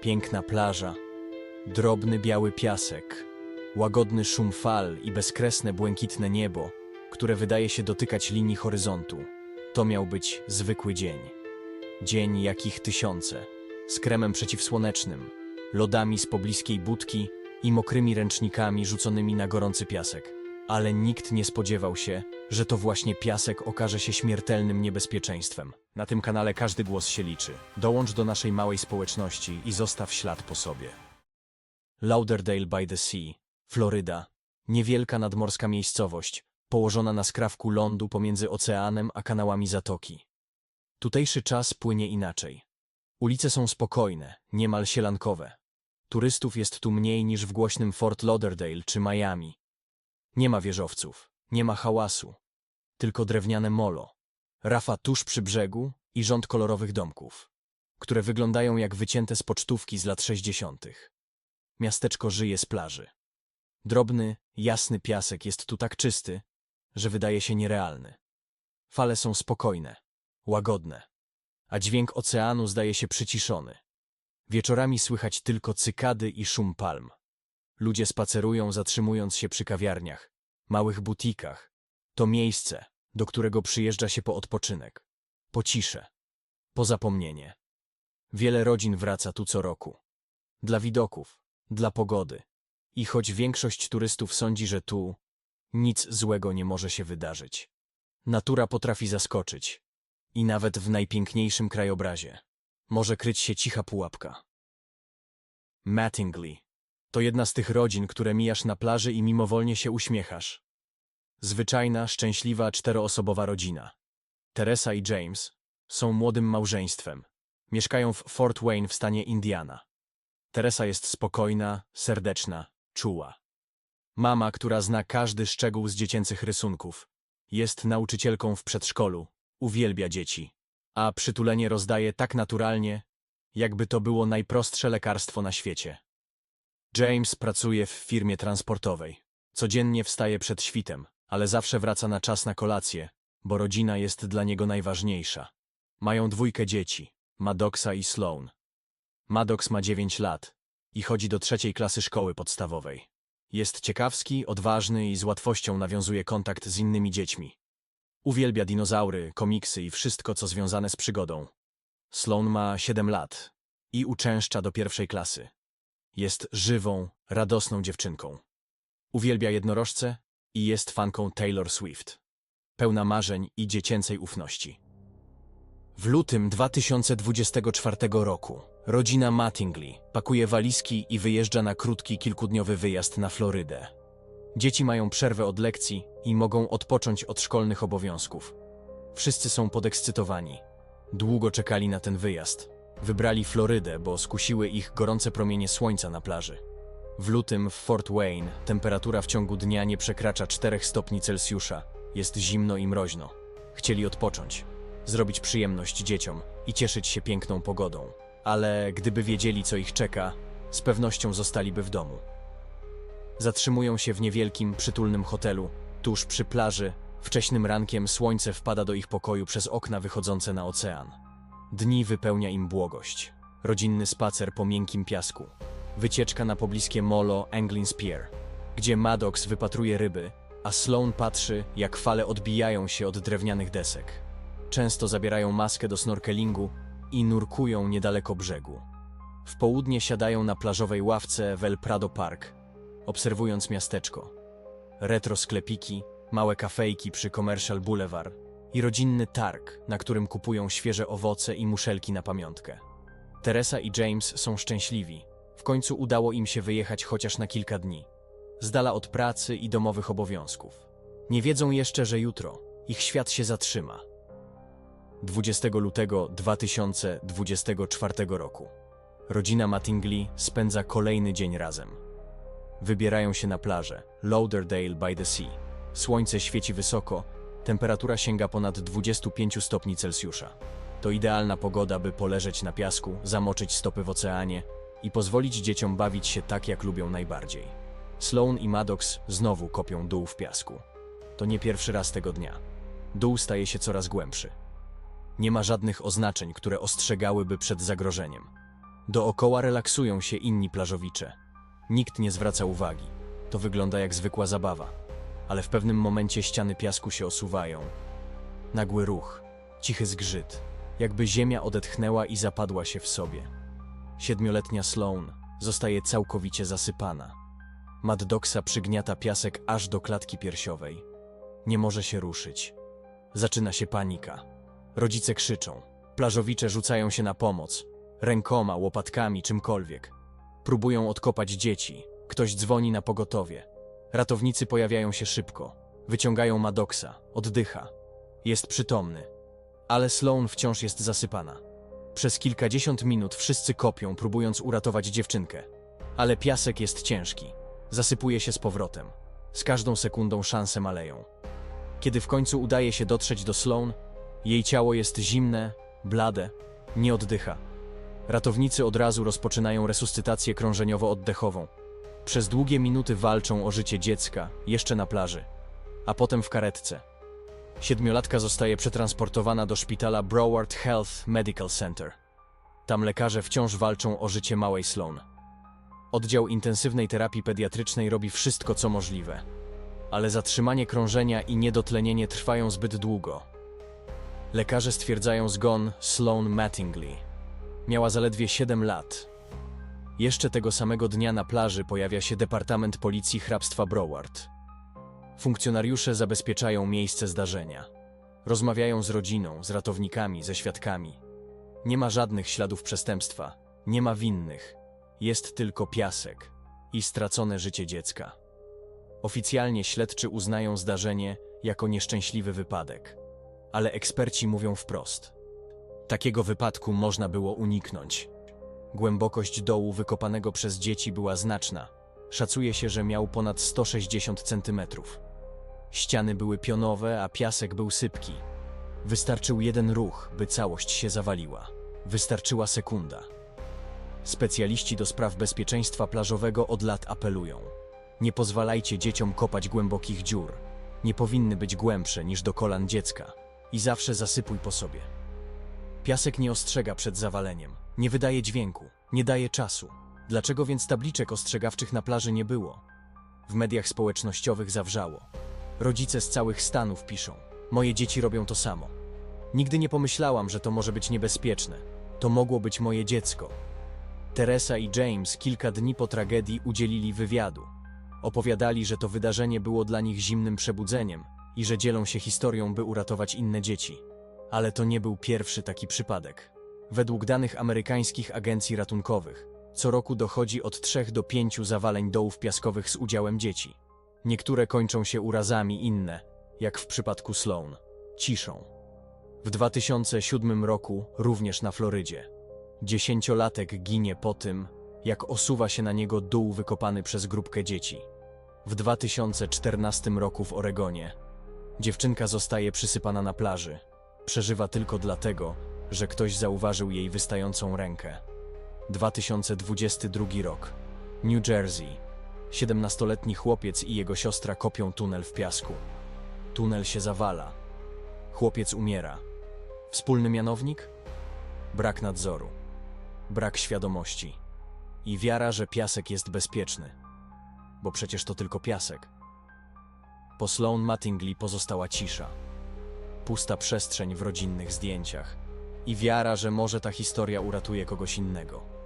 Piękna plaża, drobny biały piasek, łagodny szum fal i bezkresne błękitne niebo, które wydaje się dotykać linii horyzontu. To miał być zwykły dzień. Dzień jakich tysiące, z kremem przeciwsłonecznym, lodami z pobliskiej budki i mokrymi ręcznikami rzuconymi na gorący piasek. Ale nikt nie spodziewał się, że to właśnie piasek okaże się śmiertelnym niebezpieczeństwem. Na tym kanale każdy głos się liczy. Dołącz do naszej małej społeczności i zostaw ślad po sobie. Lauderdale by the Sea, Floryda. Niewielka nadmorska miejscowość, położona na skrawku lądu pomiędzy oceanem a kanałami zatoki. Tutejszy czas płynie inaczej. Ulice są spokojne, niemal sielankowe. Turystów jest tu mniej niż w głośnym Fort Lauderdale czy Miami. Nie ma wieżowców, nie ma hałasu, tylko drewniane molo, rafa tuż przy brzegu i rząd kolorowych domków, które wyglądają jak wycięte z pocztówki z lat 60. Miasteczko żyje z plaży. Drobny, jasny piasek jest tu tak czysty, że wydaje się nierealny. Fale są spokojne, łagodne, a dźwięk oceanu zdaje się przyciszony. Wieczorami słychać tylko cykady i szum palm. Ludzie spacerują, zatrzymując się przy kawiarniach, małych butikach. To miejsce, do którego przyjeżdża się po odpoczynek, po ciszę, po zapomnienie. Wiele rodzin wraca tu co roku. Dla widoków, dla pogody. I choć większość turystów sądzi, że tu nic złego nie może się wydarzyć. Natura potrafi zaskoczyć. I nawet w najpiękniejszym krajobrazie może kryć się cicha pułapka. Mattingly to jedna z tych rodzin, które mijasz na plaży i mimowolnie się uśmiechasz. Zwyczajna, szczęśliwa, czteroosobowa rodzina. Teresa i James są młodym małżeństwem. Mieszkają w Fort Wayne w stanie Indiana. Teresa jest spokojna, serdeczna, czuła. Mama, która zna każdy szczegół z dziecięcych rysunków. Jest nauczycielką w przedszkolu, uwielbia dzieci, a przytulenie rozdaje tak naturalnie, jakby to było najprostsze lekarstwo na świecie. James pracuje w firmie transportowej. Codziennie wstaje przed świtem, ale zawsze wraca na czas na kolację, bo rodzina jest dla niego najważniejsza. Mają dwójkę dzieci, Maddoxa i Sloan. Maddox ma 9 lat i chodzi do trzeciej klasy szkoły podstawowej. Jest ciekawski, odważny i z łatwością nawiązuje kontakt z innymi dziećmi. Uwielbia dinozaury, komiksy i wszystko, co związane z przygodą. Sloan ma 7 lat i uczęszcza do pierwszej klasy. Jest żywą, radosną dziewczynką. Uwielbia jednorożce i jest fanką Taylor Swift. Pełna marzeń i dziecięcej ufności. W lutym 2024 roku rodzina Mattingly pakuje walizki i wyjeżdża na krótki kilkudniowy wyjazd na Florydę. Dzieci mają przerwę od lekcji i mogą odpocząć od szkolnych obowiązków. Wszyscy są podekscytowani. Długo czekali na ten wyjazd. Wybrali Florydę, bo skusiły ich gorące promienie słońca na plaży. W lutym w Fort Wayne temperatura w ciągu dnia nie przekracza 4 stopni Celsjusza. Jest zimno i mroźno. Chcieli odpocząć, zrobić przyjemność dzieciom i cieszyć się piękną pogodą. Ale gdyby wiedzieli, co ich czeka, z pewnością zostaliby w domu. Zatrzymują się w niewielkim, przytulnym hotelu, tuż przy plaży. Wcześnym rankiem słońce wpada do ich pokoju przez okna wychodzące na ocean. Dni wypełnia im błogość. Rodzinny spacer po miękkim piasku. Wycieczka na pobliskie molo Anglin's Pier, gdzie Maddox wypatruje ryby, a Sloan patrzy, jak fale odbijają się od drewnianych desek. Często zabierają maskę do snorkelingu i nurkują niedaleko brzegu. W południe siadają na plażowej ławce w El Prado Park, obserwując miasteczko. Retro sklepiki, małe kafejki przy Commercial Boulevard i rodzinny targ, na którym kupują świeże owoce i muszelki na pamiątkę. Teresa i James są szczęśliwi. W końcu udało im się wyjechać chociaż na kilka dni. Z dala od pracy i domowych obowiązków. Nie wiedzą jeszcze, że jutro ich świat się zatrzyma. 20 lutego 2024 roku. Rodzina Mattingly spędza kolejny dzień razem. Wybierają się na plażę Lauderdale by the Sea. Słońce świeci wysoko, temperatura sięga ponad 25 stopni Celsjusza. To idealna pogoda, by poleżeć na piasku, zamoczyć stopy w oceanie i pozwolić dzieciom bawić się tak, jak lubią najbardziej. Sloan i Maddox znowu kopią dół w piasku. To nie pierwszy raz tego dnia. Dół staje się coraz głębszy. Nie ma żadnych oznaczeń, które ostrzegałyby przed zagrożeniem. Dookoła relaksują się inni plażowicze. Nikt nie zwraca uwagi. To wygląda jak zwykła zabawa. Ale w pewnym momencie ściany piasku się osuwają. Nagły ruch, cichy zgrzyt, jakby ziemia odetchnęła i zapadła się w sobie. Siedmioletnia Sloan zostaje całkowicie zasypana. Mad przygniata piasek aż do klatki piersiowej. Nie może się ruszyć. Zaczyna się panika. Rodzice krzyczą. Plażowicze rzucają się na pomoc. Rękoma, łopatkami, czymkolwiek. Próbują odkopać dzieci. Ktoś dzwoni na pogotowie. Ratownicy pojawiają się szybko. Wyciągają Madoksa. Oddycha. Jest przytomny. Ale Sloan wciąż jest zasypana. Przez kilkadziesiąt minut wszyscy kopią, próbując uratować dziewczynkę. Ale piasek jest ciężki. Zasypuje się z powrotem. Z każdą sekundą szanse maleją. Kiedy w końcu udaje się dotrzeć do Sloan, jej ciało jest zimne, blade, nie oddycha. Ratownicy od razu rozpoczynają resuscytację krążeniowo-oddechową. Przez długie minuty walczą o życie dziecka, jeszcze na plaży, a potem w karetce. Siedmiolatka zostaje przetransportowana do szpitala Broward Health Medical Center. Tam lekarze wciąż walczą o życie małej Sloan. Oddział intensywnej terapii pediatrycznej robi wszystko, co możliwe. Ale zatrzymanie krążenia i niedotlenienie trwają zbyt długo. Lekarze stwierdzają zgon Sloan Mattingly. Miała zaledwie 7 lat. Jeszcze tego samego dnia na plaży pojawia się Departament Policji Hrabstwa Broward. Funkcjonariusze zabezpieczają miejsce zdarzenia. Rozmawiają z rodziną, z ratownikami, ze świadkami. Nie ma żadnych śladów przestępstwa, nie ma winnych. Jest tylko piasek i stracone życie dziecka. Oficjalnie śledczy uznają zdarzenie jako nieszczęśliwy wypadek, ale eksperci mówią wprost. Takiego wypadku można było uniknąć. Głębokość dołu wykopanego przez dzieci była znaczna. Szacuje się, że miał ponad 160 centymetrów. Ściany były pionowe, a piasek był sypki. Wystarczył jeden ruch, by całość się zawaliła. Wystarczyła sekunda. Specjaliści do spraw bezpieczeństwa plażowego od lat apelują. Nie pozwalajcie dzieciom kopać głębokich dziur. Nie powinny być głębsze niż do kolan dziecka. I zawsze zasypuj po sobie. Piasek nie ostrzega przed zawaleniem, nie wydaje dźwięku, nie daje czasu. Dlaczego więc tabliczek ostrzegawczych na plaży nie było? W mediach społecznościowych zawrzało. Rodzice z całych Stanów piszą: Moje dzieci robią to samo. Nigdy nie pomyślałam, że to może być niebezpieczne. To mogło być moje dziecko. Teresa i James kilka dni po tragedii udzielili wywiadu. Opowiadali, że to wydarzenie było dla nich zimnym przebudzeniem i że dzielą się historią, by uratować inne dzieci. Ale to nie był pierwszy taki przypadek. Według danych amerykańskich agencji ratunkowych, co roku dochodzi od 3 do 5 zawaleń dołów piaskowych z udziałem dzieci. Niektóre kończą się urazami, inne, jak w przypadku Sloan, ciszą. W 2007 roku, również na Florydzie, dziesięciolatek ginie po tym, jak osuwa się na niego dół wykopany przez grupkę dzieci. W 2014 roku w Oregonie dziewczynka zostaje przysypana na plaży. Przeżywa tylko dlatego, że ktoś zauważył jej wystającą rękę. 2022 rok. New Jersey. 17-letni chłopiec i jego siostra kopią tunel w piasku. Tunel się zawala. Chłopiec umiera. Wspólny mianownik? Brak nadzoru. Brak świadomości. I wiara, że piasek jest bezpieczny. Bo przecież to tylko piasek. Po Sloan Mattingly pozostała cisza. Pusta przestrzeń w rodzinnych zdjęciach. I wiara, że może ta historia uratuje kogoś innego.